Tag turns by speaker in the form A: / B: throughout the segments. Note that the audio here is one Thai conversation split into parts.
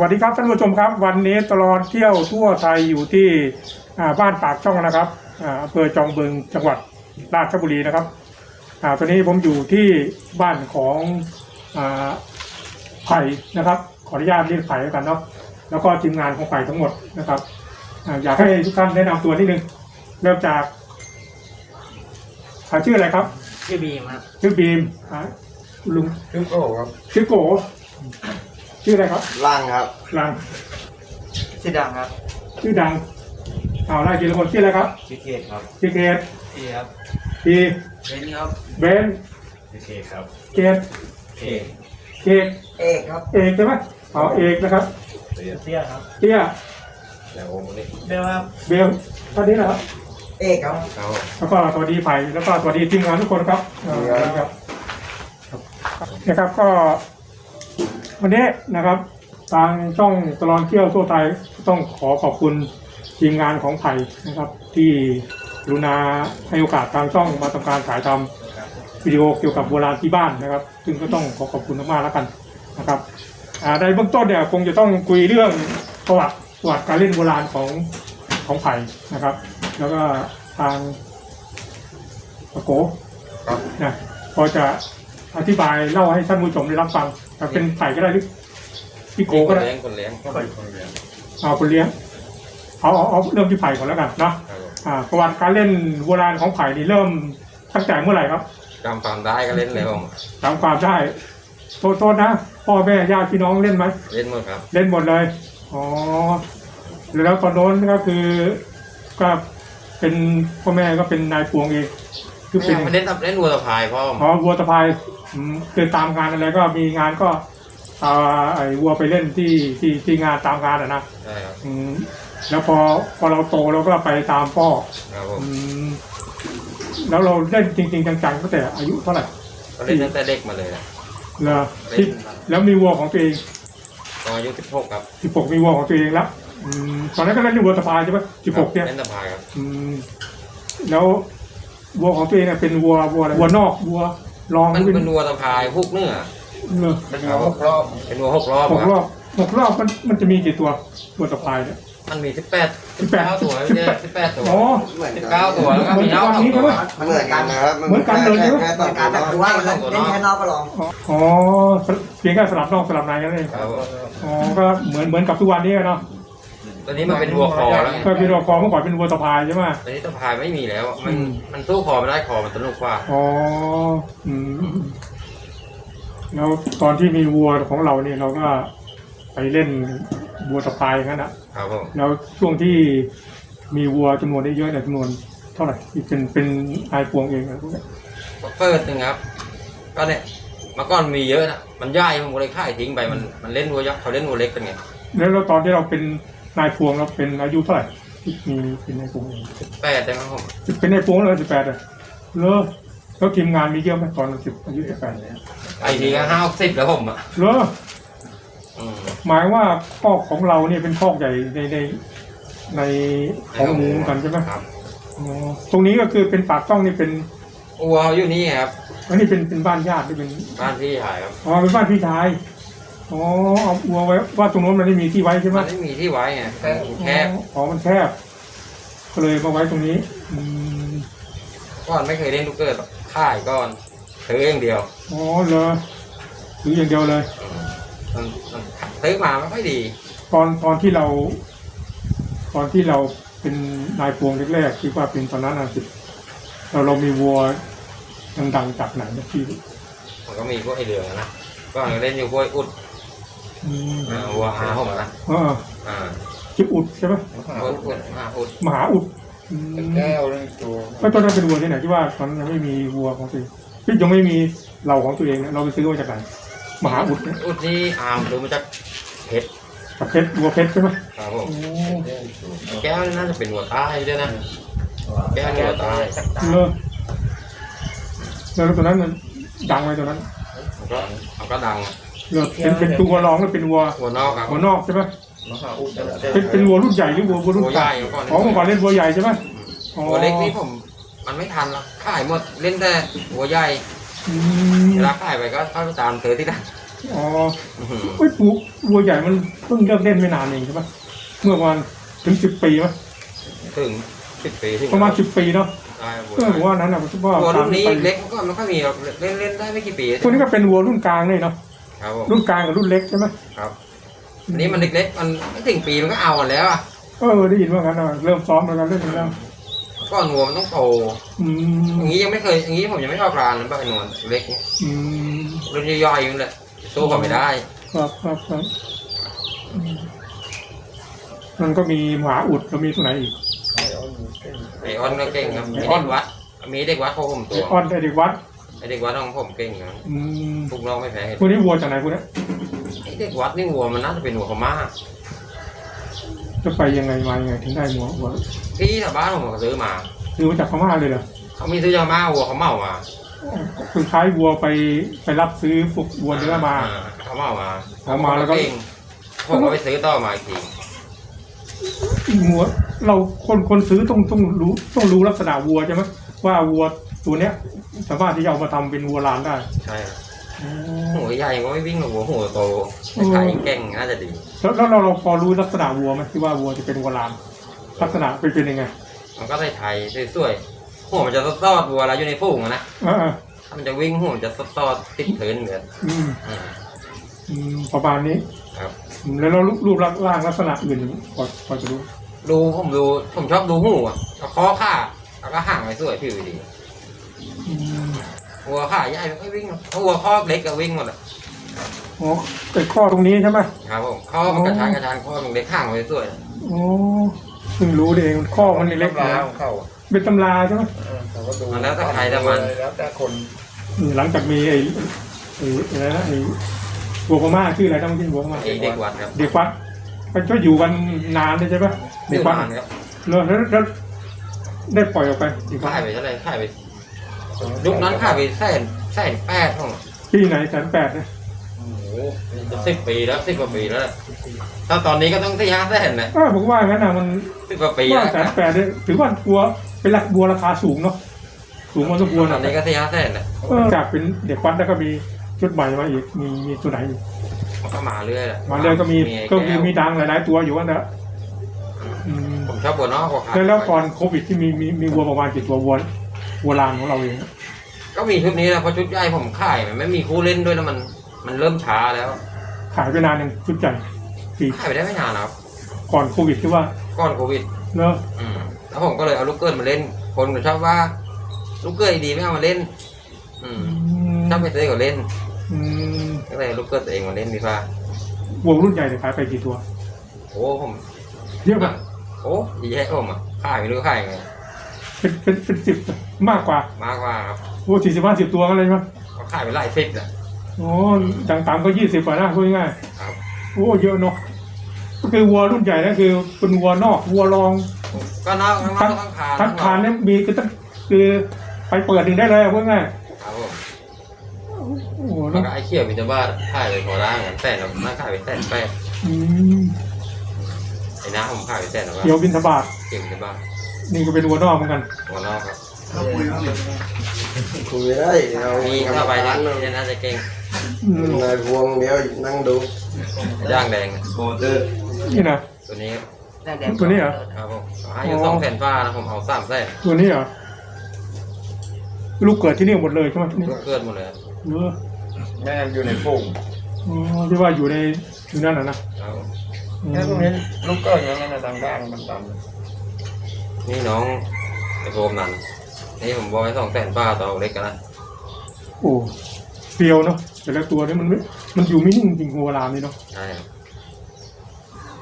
A: วัสดีครับท่านผู้ชมครับ วันนี้ตลอดเที่ยวทั่วไทยอยู่ที่อ่าบ้านปากช่องนะครับอ่าอำเภอจอมบึงจังหวัดราชบุรีนะครับอ่าตอนนี้ผมอยู่ที่บ้านของอ่าไผ่นะครับ ขออนุญาตเรียกไผ่แล้วกันเนาะแล้วก็ทีมงานของไผ่ทั้งหมดนะครับอ่าอยากให้ทุกท่านแนะนำตัวนิดนึงเริ่มจากอ่าชื่ออะไรครับ
B: ชื่อบีมครับ
A: ชื่อบีมอ่าลุง
C: ชื่อโก้ครับ
A: ชื่อโก ชื่ออะไรครับ
C: ล่างครับ
A: ลัง
B: ชื่อดังครับ
A: ชื่อดังเอาไล่ทีละคนชื่ออะไรครับ
B: ชื่อเกตครับ
A: ชื่อเกต
B: พี่ครับ
A: ที
B: เบนครับ
A: เบน
B: ชื่อเกตครับ
A: เกต
B: เอก
A: เกต
B: เอกครับ
A: เอกใช่ไหมเอาเอกนะครับ
B: เตี้ยครับ
A: เตี้ย
C: แล้วโอ้โหนี่
B: เบลครับ
A: เบลตอนนี้นะครับ
B: เอกครับ
C: เขา
A: แล้วก็สวัสดีไผ่แล้วก็สวัสดีทีมงานทุกคนครับอ่าครับ นะครับก็ วันนี้นะครับทางช่องตลอดเที่ยวทั่วไทยต้องขอขอบคุณทีมงานของไผ่นะครับ ที่รุณาให้โอกาสทางช่องมาทำการถ่ายทำวิดีโอเกี่ยวกับโบราณที่บ้านนะครับ ซึ่งก็ต้องขอขอบคุณมากๆแล้วกันนะครับในเบื้องต้นเนี่ยคงจะต้องคุยเรื่องประวัติประวัติการเล่นโบราณของของไผ่นะครับ แล้วก็ทางปะโกนะพอจะอธิบายเล่าให้ท่านผู้ชมได้รับฟัง แต่เป็นไผ่ก็ได้หรือพี่โกก็ได้
C: เลี้ยงคนเลี้ยงคนเลี้ยง
A: เอาคนเลี้ยงเอาเอาเอาเริ่มที่ไผ่ก่อนแล้วกันเนาะ
C: ครับผม
A: อ่าประวัติการเล่นโบราณของไผ่นี่เริ่มตั้งแต่เมื่อไหร่ครับ
C: จำความได้ก็เล่นเลยผม
A: จำความได้โทษโทษนะพ่อแม่ญาติพี่น้องเล่นไหม
C: เล่นหมดครับ
A: เล่นหมดเลยอ๋อแล้วตอนโน้นก็คือก็เป็นพ่อแม่ก็เป็นนายพวงเอง คือเป็น
C: ไม่เล่นตับเล่นวัวตะพายพ่อผม
A: อ๋อวัวตะพายอืมคือตามงานอะไรก็มีงานก็เอาไอ้วัวไปเล่นที่ที่ที่งานตามงานอะนะ
C: ใช่ครับ
A: อืมแล้วพอพอเราโตเราก็ไปตามพ่อ
C: ครับผ
A: อื
C: ม
A: มแล้วเราเล่นจริง ๆ จังๆตั้งแต่อายุเท่าไหร่
C: ก็เล่นตั้งแต่เด็กมาเลยนะ
A: เหรอ
C: เล่
A: ที่
C: น
A: แล้วมีวัวของตัวเอง
C: ตอนอายุสิบหกครับ
A: สิบหกมีวัวของตัวเองแล้วอืมตอนนั้นก็เล่นวัวตะพายใช่ไหมสิบหกเนี่ย
C: เล่นตะพายครับ
A: อืมแล้ว วัวของตัวเองเนี่ยเป็นวัววัวอะไรวัวนอกวัวรอง
C: มัน
A: เป็น
C: เป็นวัวตะพายพวกเนื้อ
A: เนอะ
C: เป็นวัวหกรอบเป็นวัวหกรอบ
A: หก
C: ค
A: ร
C: รั
A: อ
C: บบ
A: หกรอบมันมันจะมีกี่ตัววัวตะพายเนี่ย
C: มันมีสิบแปด
A: สิบแปด
C: เก้าตัวไม่ใช่สิบแปดตัว
A: อ๋อ
C: สิบเก้าตัวแล้วก็มีน้องสองตัว
D: เหมือนกันนะครับ
A: เหมือนกันเลยใช่ไหม
D: แค่ต่างกันแต่คือว่าเล่นแค่นอกก็ลอง
A: อ๋อเพียงแค่สลับนอกสลับในกันเอง
C: ครับผม
A: อ๋อก็เหมือนเหมือนกับทุกวันนี้อะเนาะ
C: ตอนนี้มันเป็นวัวคอแล้วไง
A: ก็เป็นวัวคอเมื่อก่อนเป็นวัวตะพายใช่ไหม
C: ตอนนี้ตะพายไม่มีแล้ว มัน
A: อืม
C: มันสู้คอไม่ได้คอมันสนุกกว่า
A: อ๋ออืมแล้วตอนที่มีวัวของเราเนี่ยเราก็ไปเล่นวัวตะพายอย่างนั้นอะ
C: ครับผม
A: แล้วช่วงที่มีวัวจำนวนได้เยอะเนี่ยจำนวนเท่าไหร่ที่เป็นเป็นนายพวงเองอะไรพวกเนี้ย
C: เปิดหนึ่งครับ ก็เนี่ยเมื่อก่อนมีเยอะนะมันย่ายผมก็เลยขายทิ้งไปมันมันเล่นวัวยักษ์เขาเล่นวัวเล็กกันไง
A: แล้วแล้วตอนที่เราเป็น นายพวงเราเป็นอายุเท่าไหร่ที่มีเป็นนายพวงเอง
C: แปดได้ไหมครับผม
A: เป็นนายพวงเลยสิบแปดเลยเลอแล้วทีมงานมีเยอะไหมตอนสิบอายุสิบแปดเลย
C: ไอ้ทีก็ห้าสิบแล้วผมอะ
A: เลอ
C: อืม
A: หมายว่าคอกของเราเนี่ยเป็นคอกใหญ่ในในในของหมูเหมือนกันใช่ไหม
C: ครับ
A: อ๋อตรงนี้ก็คือเป็นปากช่องนี่เป็น
C: วัวอยู่นี่ครับ
A: อันนี้เป็นเป็นบ้านญาติหรือเป็น
C: บ้านพี่ชายครับ
A: อ๋อเป็นบ้านพี่ชาย อ๋อเอาวัวไว้ว่าตรงโน้นมันไม่มีที่ไว้ใช่ไหม
C: มันไม่มีที่ไว้ไงแค่แคบ
A: อ๋อมันแคบก็เลยมาไว้ตรงนี้อืม
C: ก่อนไม่เคยเล่นลูกเกิดหรอกค่ายก่อนซื้ออย่างเดียว
A: อ๋อเหรอถืออย่างเดียวเลย
C: มันมันซื้อมาไม่ค่อยดี
A: ตอนตอนที่เรา ตอนที่เราเป็นนายพวงแรกๆที่ว่าเป็นตอนนั้นนะสิเราเรามีวัวดังๆจากไหนนะพี่
C: มันก็มีพวกไอเดืองนะก่อนก็เล่นอยู่พวกไอ้อุด
A: อืม
C: อ่าวัวหาผมนะ
A: เออ
C: อ่า
A: ชื่ออุดใช่ไหม
C: อุดอุดหาอุด
A: มหาอุดอืม
D: แก้วเลยตัว
A: แล้วตอนนั้นเป็นวัวที่ไหนที่ว่าตอนนั้นยังไม่มีวัวของตัวเองพี่ยังไม่มีเราของตัวเองเนี่ยเราไปซื้อมาจากไหนมหาอุดเนี่ย
C: อุดนี่อามดูมาจากเพชร
A: จากเพชรวัวเพชรใช่ไหม
C: ครับผม
A: โอ้
C: แก้วนี่น่าจะเป็นวัวใต้ด้วยนะแก้วนี่วัวใต้
A: เออแล้วตัวนั้นมันดังไหมตัวนั้น
C: มันก็มันก็ดัง อะ
A: เออเป็นเป็นตัวรองหรือเป็นวัว
C: วัวนอกครับ
A: วัวนอกใช่ไหม
D: มหาอุด
A: เป็นเป็นวัวรุ่นใหญ่หรือวัววัวรุ่น
C: วัวให
A: กลา
C: ญ่
A: ง
C: เมื่อก่อน
A: อ๋อเมื่อก่อนเล่นวัวใหญ่ใช่ไหมอ๋อ
C: วัวเล็กนี่ผม มันไม่ทันหรอกขายหมดเล่นแต่วัวใหญ่
A: อืม
C: เวลาขายไปก็เข้าไปตามเธอที่ร้าน
A: อ๋อ
C: อื้อหือ
A: เอ้ยปูวัวใหญ่มันเพิ่งเริ่มเล่นไม่นานเองใช่ปะเมื่อประมาณถึงสิบปีมั้ย
C: ถึงสิบปีถึง
A: ประมาณสิบปีเนาะ
C: ได้วัว
A: เออผมว่านั้นนะผมว่า
C: วัวรุ่นนี้
A: ไป
C: เล็กมันก็ไม่ค่อยมีหรอกเล่นเล่นได้ไม่กี่ปี
A: พวกนี้ก็เป็นวัวรุ่นกลางเลยเนาะ
C: ครับผม
A: รุ่นกลางกับรุ่นเล็กใช่ไหม
C: ครับอันนี้มันเล็กๆมันไม่ถึงปีมันก็เอากันแล้วอะ
A: เออได้ยินว่างั้นนะเริ่มซ้อมแล้วกันเล่นกันแล้ว
C: ก้อนวัวมันต้องโต
A: อืม
C: อย่างนี้ยังไม่เคยอย่างนี้ผมยังไม่ชอบรานเลยบ้างไอ้นวลเล็กเนี่ย
A: อืม
C: รุ่นย่อยๆอยู่นั่นแหละสู้เขาไม่ได้
A: ครับครับครับอืมมันก็มีหมาอุดแล้วมีตัวไหนอีก
C: ไอออนก็เก่งครับมีเด็กวัดมีเด็กวัดเขาผม
A: ไอ
C: ตัว
A: ออนไอเด็กวัด
C: ไอเด็กวัดของผมเก่งนะ
A: อืม
C: พวกน้องไม่แพ้เห็น
A: พวกนี้วัวจากไหนพวกนี้
C: ไอเด็กวัดนี่วัวมันน่าจะเป็นวัวพม่า
A: จะไปยังไงมายังไงถึงได้วัววัว
C: พี่แถวบ้านผมก็ซื้อมา
A: ซื้อมาจากพม่าเลยเหรอ
C: เขามีซื้อจากพม่าวัวเขาเมามา
A: คือคล้ายวัวไปไปรับซื้อพวกวัวเนื้อมา
C: เขาเมามา
A: เอามาแล้วก็
C: เงผมก็ไปซื้อต่อมาอีกที
A: วัวเราคนคนซื้อต้องต้องรู้ต้องรู้ลักษณะวัวใช่ไหมว่าวัว ตัวเนี้ยสามารถที่จะเอามาทำเป็นวัวลานได้
C: ใช่
A: อ๋อ
C: หัวใหญ่ก็ไม่วิ่งหรอกหัวหัวโตขายเก่งน่าจะดี
A: แล้วแล้วเราเราพอรู้ลักษณะวัวไหมที่ว่าวัวจะเป็นวัวลาน ลักษณะเป็นเป็นยังไง
C: มันก็ไทยๆสวยๆหัวมันจะซอดๆวัวแล้วอยู่ในฝูงอะนะ
A: อ่า
C: ถ้ามันจะวิ่งหัวมันจะซอดๆติดพื้นเหมือน
A: อืม
C: อืม
A: อืมประมาณนี้
C: ครับ
A: อืมแล้วเรารูปรูปร่างลักษณะอื่นพอพอจะรู้
C: ดูผมดูผมชอบดูหูอะเอาคอขาแล้วก็ห่างไว้สวยผิวดี
A: อืม
C: หัวขาใหญ่ไม่วิ่งหรอกหัวข้อเล็กก็วิ่งหมดอะ
A: อ๋อแต่ข้อตรงนี้ใช่ไหม
C: ครับผมข้อมันกระชานกระชานข้อมันเล็กห่างไว้สวย
A: อ๋อเพิ่งรู้เองข้อมันเล็ก
D: ตำรา
A: นะ
D: ของเขา
A: เป็นตำราใช่ไหม
D: เออเขาก็ดู
C: มันแล้วแต่ใครแต่มัน
D: แล้วแต่คน
A: นี่หลังจากมีไอ้ไอ้อะไรนะไอ้บัวพม่าชื่ออะไรนะมันชื่อบัวพม่า
C: ไอ้เด็กวัดครับ
A: เด็กวัดมันก็อยู่กันนานเลยใช่ปะ
C: อ
A: เด็ก
C: ยู่
A: วัด
C: นานครับ
A: แล้วแล้วแล้วได้ปล่อยออกไปเด็กวัด
C: ขายไปเท่าไหร่ขายไป ยุคนั้นขายไปแสนแสนแปดห้อง
A: ปีไหนแสนแปดเนี่ย
C: โอ้โหสิบปีแล้วสิบกว่าปีแล้วแหละถ้าตอนนี้ก็ต้องที่ห้าแสนนะ
A: เออผมว่างั้นนะมัน
C: สิบกว่าปี
A: ว่า
C: แล้ว
A: แสนแปดเนี่ยถือว่าบัวเป็นราบัวราคาสูงเนาะสูงพอสมควร
C: ตอ
A: อะ
C: นนี้ก็ที่ห้าแสนนะ
A: เออจากเป็นเด็กวัดแล้วก็มีชุดใหม่มาอีกมีมีตัวไหนอีก
C: มันก็มาเรื่อยแหละ
A: มาเลยก็มี
C: ไอ้
A: ก็มี
C: แว
A: มีดังหลาย ๆ ตัวอยู่ว่านะอืม
C: ผมชอบบัวนอกกว่าขา
A: แล้วแล้วก่อนโควิดที่มีมีมีวัวประมาณกี่ตัววัว วัวลานของเราเอง
C: ก็มีชุดนี้แหละเพราะชุดใหญ่ผมขายมันไม่มีคู่เล่นด้วยแล้วมัน มันเริ่มช้าแล้ว
A: ขายไปนานยังชุดใหญ่ปี
C: ขายไปได้ไม่นานนะครับ
A: ก่อนโควิดที่ว่า
C: ก่อนโควิด
A: เนอะ
C: อืมแล้วผมก็เลยเอาลูกเกิดมาเล่น คนก็ชอบว่า ลูกเกิดดีไม่เอามาเล่น อืมถ้าไปซื้อก็เล่น
A: อืม
C: ก็เลยเอาลูกเกิดตัวเองมาเล่นดีกว่า
A: วัวรุ่นใหญ่เนี่ยขายไปกี่ตัว
C: โอ้ผม
A: เยอะปะ
C: โอ้ยแย่ผมอะขายไม่รู้ขายไง
A: เป็นเป็นเป็นสิบมากกว่ามา
C: กกว่าครับ
A: โอ้สี่สิบห้าสิบตัวกันเลยมั้ย
C: เขาขายไปหลายสิบแหละ
A: โอ้ต่างต่ำก็ยี่สิบกว่านะพูดง่าย
C: ครับ
A: ๆโอ้เยอะเนาะก็คือวัวรุ่นใหญ่นั่นคือเป็นวัวนอกวัวรอง
C: ก็นอกทั้งนอกทั้งคาน
A: ทักคานเนี่ยมีคือตั้งคือไปเปิดหนึ่งได้เลยพูดง่าย
C: ครับผม
A: โอ้โห
C: แล้ว
A: เนาะ
C: ก็ไอ้เขี้ยวมินตบ้าขายไปพอได้เงินแสนแล้วน่าขายไปแสนแปด
A: อืม
C: ไอ้น้าผมขายไปแสนแล้วว่า
A: เขียวบินทบาท
C: เขี้ยวมินตบ้า
A: นี่ก็เป็นวัวนอกเหมือนกัน
C: หัวนอกครับ
D: คุยได้เรา
C: มี
D: มี
C: ถ้าไป
D: ร้าน
C: นี่นี่น่าจะเก่ง
A: อืม
D: นายพวงเดียวนั่งดู
C: ย่างแดง
D: โบเตอร์
A: นี่นะ
C: ตัวนี้
A: ตัวนี้เหรอ
C: ครับผมเอาให้อยู่สองแสนฟ้านะผมเอาสามแสน
A: ตัวนี้เหรอลูกเกิดที่นี่หมดเลยใช่ไหมที่นี่
C: เกิดหมดเลยครับ
A: เออ
D: แม่งอยู่ในฝูง
A: อ๋อที่ว่าอยู่ในอยู่นั่นน่ะนะครับ
C: ผม
A: อืม
D: แค่ตรงนี้ลูกก็อย่างนั้นนะดังดังมันด
C: นี่น้องไอ้โฟมนั่นนี่ผมบอกให้สองแสนฟ้าต่อเล็กกันนะ
A: โอ้เปรียวเนาะแต่ละตัวนี่มันไม่มันอยู่ไม่นิ่งจริงหัวลามนี่เนาะ
C: ใช่ครับ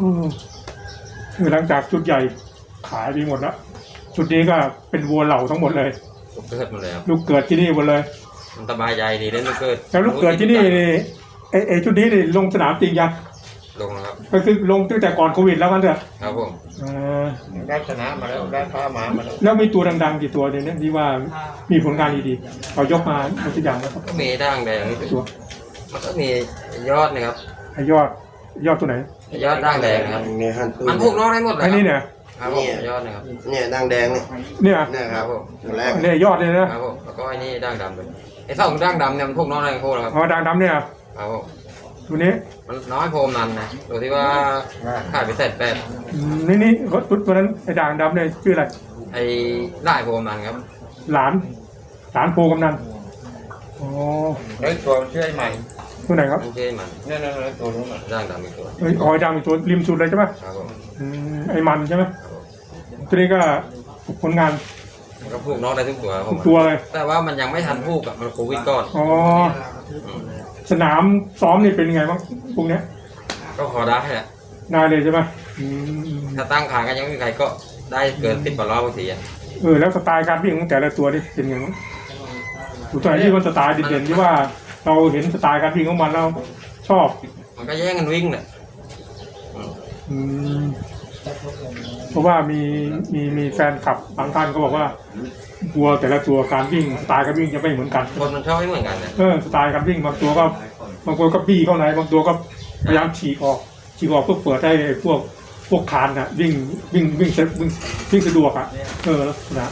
A: อืมคือหลังจากชุดใหญ่ขายไปหมดแล้วชุดนี้ก็เป็นวัวเหล่าทั้งหมดเลย
C: ลูกเกิดหมดเลยครับ
A: ลูกเกิดที่นี่หมดเลย
C: มันสบายใจดีเล่นลูกเกิด
A: แล้วลูกเกิดที่นี่นี่ไอไอชุดนี้นี่ลงสนามจริงยัง
C: ลงนะครับ
A: ก็คือลงตั้งแต่ก่อนโควิดแล้วกันเถอะ
C: ครับผม
A: เออำ
D: ได้ชนะมาแล้วได้ผ้าหมามาแล้ว
A: แล้วมีตัวดังๆกี่ตัวเนี่ยที่ว่ามีผลงานดีๆเอายกมาเอาตัวอย่างนะครับ
C: ก็มีด่างแดงนี่
A: ตัว
C: มันก็มียอดนะครับ
A: ไอยอดยอดตัวไหน
C: ยอดด่างแดงนะครับ
D: เนี่ยฮันตู
C: มันพวกน้องได้หมดเลย
A: ไอ้นี่เนี่ย
C: ครับผมยอดนะครับ
D: เนี่ยดังแดงเนี่ย
A: เนี่ย
D: เนี่ย
C: ค
D: ค
C: รั
D: รั
C: บบผม
D: ตัวแรก
A: เนี่ยยอดเลยนะครับ
C: ผมแล้วก็ไอ้นี่ด่างดำเลยไอ้สองด่างดำเนี่ยมันพวกน้องอะไรพวกเราครับ
A: เอาดังดำเนี่ย
C: ครับผม
A: ตัวนี้
C: มันน้อยโพรมนันนะตัวที่ว่าขายไปเสร็จแปด
A: อืมนี่นี่รถตัวนั้นไอ้ด่างดำเนี่ยชื่ออะไร
C: ไอ้ได้โพรมนันครับ
A: หลาน หลานโพกำนันอ๋อ
D: ไอ้ตัวมันชื่อไอ้ใหม่
A: ตัวไหนครับ
C: ไม่ใช่มัน
D: เนี่ยเนี่ยเนี่ยตัวนู้นน่ะ
C: ร่างดำอีกตัว
A: เอ้ยหอยดำอีกตัวริมสุดเลยใช่ไหม
C: ครับผม
A: อืมไอ้มันใช่ไหมตัวนี้ก็ผลงาน
C: มันก็พูกนอกได้ทุกตัวครับผ
A: ทุ
C: ม
A: กตัวเลย
C: แต่ว่ามันยังไม่ทันพูกอะมันโควิดก่อน
A: อ๋อ
C: อืม
A: สนามซ้อมนี่เป็นยังไงบ้างพวกเนี้ย
C: ก็พอได้แหละ
A: นายเลยใช่ไหมอืม
C: ถ้าตั้งขายก็ยังไม่มีใครก็ได้เกินสิบกว่ารอบบางทีอะ
A: เออแล้วสไตล์การวิ่งของแต่ละตัวนี่เป็นยังไงบ้างตัวไหนที่มันสไตล์เด่นๆที่ว่า เราเห็นสไตล์การวิ่งของมันเราชอบ
C: มันก็แย่งกันวิ่งเนี่ย
A: อืมเพราะว่ามีมีมีแฟนคลับบางท่านก็บอกว่า วัวแต่ละตัวการวิ่งสไตล์การวิ่งจะไม่เหมือนกัน
C: คนมันชอบไม่เหมือนกันนะ
A: เออสไตล์การวิ่งบางตัวก็บางตัวก็บี้เข้าในบางตัวก็พยายามฉีกออกฉีกออกเพื่อเปิดให้พวกพวกคานน่ะวิ่งวิ่งวิ่งเซวิ่งวิ่งสะดวกอะเออลักษณะ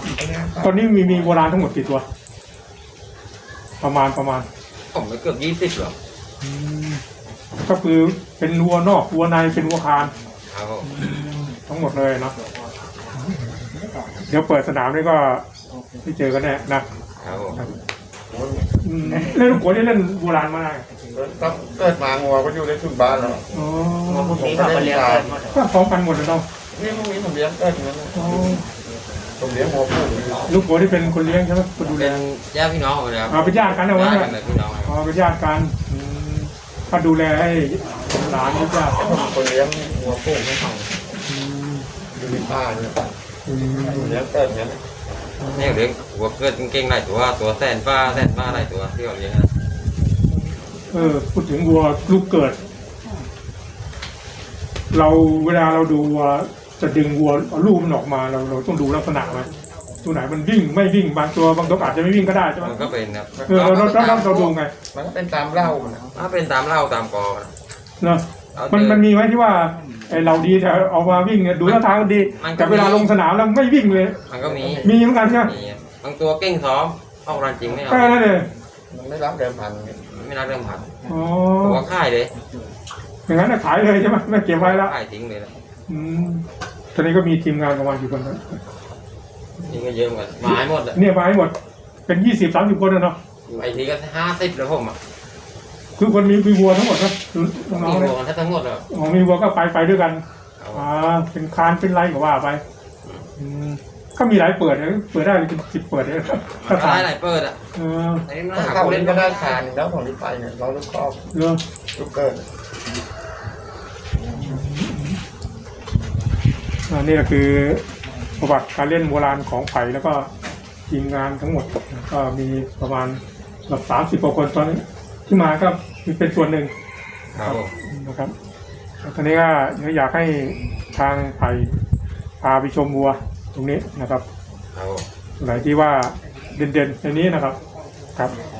A: ตอนนี้มีมีโบราณทั้งหมดกี่ตัว ประมาณประมาณ
C: ผมไปเกือบยี่สิบหรอก
A: อืมก็คือเป็นวัวนอกวัวในเป็นวัวคาน
C: ครับผม
A: ทั้งหมดเลยเนาะเดี๋ยวเปิดสนามนี่ก็ ที่เจอกันแน่นะครับ
C: ผม
A: อืมเล่นลูกโขนนี่เล่นโบราณมาได้
D: ต้องเกิดมางัวก็อยู่ในทุนบ้านแล้ว
A: อ๋อ
B: พวกนี้เขาก็เลี้ยงเกินหมด
A: ก็พร้อมกันหมดเลยเนาะ
D: นี่พวกนี้ผมเลี้ยงเกิดอย่างนั้นนะ
A: อ๋อ
D: ผมเลี้ยงงัวผู้
A: ลูกโขนที่เป็นคนเลี้ยงใช่ไหมคนดูแล
C: เป็นญาติพี่น้องกันเลยครับ
A: อ๋อเป็นญาติกันเอาไว้
C: ญาติ
A: เนี่
C: กัน
A: ย
C: เลยพี่น้องครับ
A: อ๋อเป็นญาติกันอืมถ้าดูแลให้หลานนี่ญาติ
D: คนเลี้ยงงัวผู้ไม่ท
A: อืมำ
D: อยู่ในป่าเนี่ย
A: อืม
D: ผมเลี้ยงเกิดอย่างนั้น
C: เนี่ยเลี้ยงหัวเกิดเก่งๆหลายตัวตัวแสนฟ้าแสนฟ้าหลายตัวที่เขาเลี้ยงนะ
A: เออพูดถึงวัวลูกเกิด เราเวลาเราดูวัวจะดึงวัวเอาลูกมันออกมาเราเราต้องดูลักษณะไหมตัวไหนมันวิ่งไม่วิ่งบางตัวบางตัวอาจจะไม่วิ่งก็ได้ใช่ไหม
C: มันก็เป็นครับ
A: เออเราเราเราเราดูไง
D: มันก็เป็นตามเล่ามันนะ
C: ถ้าเป็นตามเล่าตามกอนะ
A: เนาะ
C: เอา
A: มัน
C: เจอ
A: มันมีไหมที่ว่า ไอเราดีแต่เอามาวิ่งเนี่ยดูท่าทางมันดี
C: มันก็
A: แต่เวลา
C: มี
A: ลงสนามแล้วไม่วิ่งเลย
C: มันก็มี
A: มีเหมือนกันใช่ไหม
C: มีบางตัวเก่งซ้อมเข้ารันจริงไม่เอา
A: แค่นั้นเลย
D: มันไม่รับเดิมพันเนี่ย
C: ไม่รักเรื่องพัน
A: อ๋อ
C: หัวค่ายเลย
A: อย่างนั้นน่ะขายเลยใช่ไหมไม่เก็บไว้แล้ว
C: ค่ายทิ้งเลยนะ
A: อืมตอนนี้ก็มีทีมงานประมาณกี่คนนะ
C: นี่ก็เยอะเหมือนกันหมายหมดอะ
A: เนี่ยมาให้หมดเป็นยี่สิบสามสิบคนนะเนาะ
C: ไอทีก็ห้าสิบแล้วผมอะ
A: คือคนมีมีวัวทั้งหมดนะน้
C: มี
A: องๆ
C: ร
A: เนี่
C: วยมกันทั้งหมดเลย
A: อ๋อมีวัวก็ไปไปด้วยกัน
C: เอา
A: อ่าเป็นคานเป็นไรก็ว่าไปอืมก็มีหลายเปิดนะเปิดได้เป็นสิบเปิดเลย
C: มันก็ได้หลายเปิดอะ
A: เออ
C: ไอ้นี่มัน
D: ถ้า
C: หา
D: เข้า
C: ผู้
D: เล่
C: เล่
D: น
C: น
D: ก็
C: ก็
D: ได้
C: ได้
D: ทานแล้วของที่ไปเนี่ยเราลูกครอบ
A: เออ
D: ลูกเกิด
A: อันนี้ก็คือประวัติการเล่นโบราณของไผ่แล้วก็ทีมงานทั้งหมดก็มีประมาณแบบสามสิบกว่าคนตอนนี้ ที่มาก็เป็นส่วนหนึ่ง
C: ครับผม
A: นะครับตอนนี้ก็อยากให้ทางไผ่พาไปชมวัวตรงนี้นะครับ
C: ครับผม
A: ไหนที่ว่าเด่นๆในนี้นะครับ ครับ
C: ค